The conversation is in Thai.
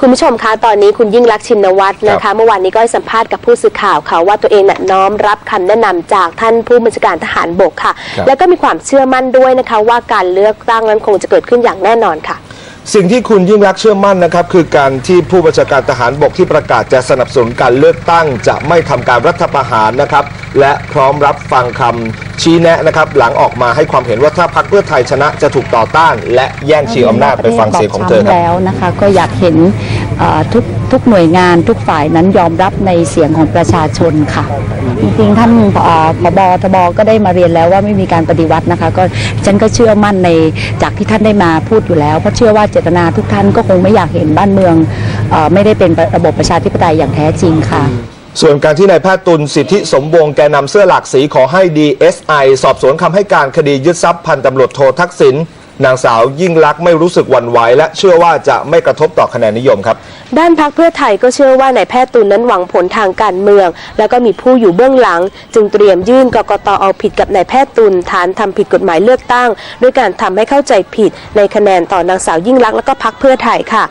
คุณผู้ชมคะตอนนี้คุณยิ่งรักษณ์ชินวัตรนะครัคะบเมื่อวานนี้ก็ให้สัมภาษณ์กับผู้สื่อข่าวค่ะว่าตัวเองน่ะน้อมรับคำแนะนำจากท่านผู้บัญชาการทหารบกค่ะครับแล้วก็มีความเชื่อมั่นด้วยนะคะ ว่าการเลือกตั้งนั้นคงจะเกิดขึ้นอย่างแน่นอนค่ะ สิ่งที่คุณยิ่งรักษณ์เชื่อมั่นนะครับ คือการที่ผู้บัญชาการทหารบกที่ประกาศจะสนับสนุนการเลือกตั้ง จะไม่ทำการรัฐประหารนะครับ และพร้อมรับฟังคำชี้แนะนะครับ หลังออกมาให้ความเห็นว่าถ้าพรรคเพื่อไทยชนะจะถูกต่อต้าน และแย่งชิงอำนาจไปฟังเสียงของเธอครับ แล้วนะคะก็อยากเห็นเอ่อทุก ทุกหน่วยงานทุกฝ่ายนั้นยอมรับในเสียงของประชาชนค่ะ จริงๆท่านผบทบก็ได้มาเรียนแล้วว่าไม่มีการปฏิวัตินะคะ ก็ฉันก็เชื่อมั่นในจากที่ท่านได้มาพูดอยู่แล้ว เพราะเชื่อว่าเจตนาทุกท่านก็คงไม่อยากเห็นบ้านเมืองอไม่ได้เป็นระบบประชาธิปไตยอย่างแท้จริงค่ะส่วนการที่นายแพทย์ตุลสิทธิสมวงแกนนำเสื้อหลากสีขอให้ DSI สอบสวนคำให้การคดียึดทรัพย์พันตำรวจโททักษิณ นางสาวยิ่งลักษณ์ไม่รู้สึกหวั่นไหวและเชื่อว่าจะไม่กระทบต่อคะแนนนิยมครับ ด้านพักเพื่อไทยก็เชื่อว่านายแพทย์ตุลนั้นหวังผลทางการเมือง แล้วก็มีผู้อยู่เบื้องหลัง จึงเตรียมยื่นกกตเอาผิดกับนายแพทย์ตุลฐานทำผิดกฎหมายเลือกตั้ง ด้วยการทำให้เข้าใจผิดในคะแนนต่อนางสาวยิ่งลักษณ์และก็พักเพื่อไทยค่ะ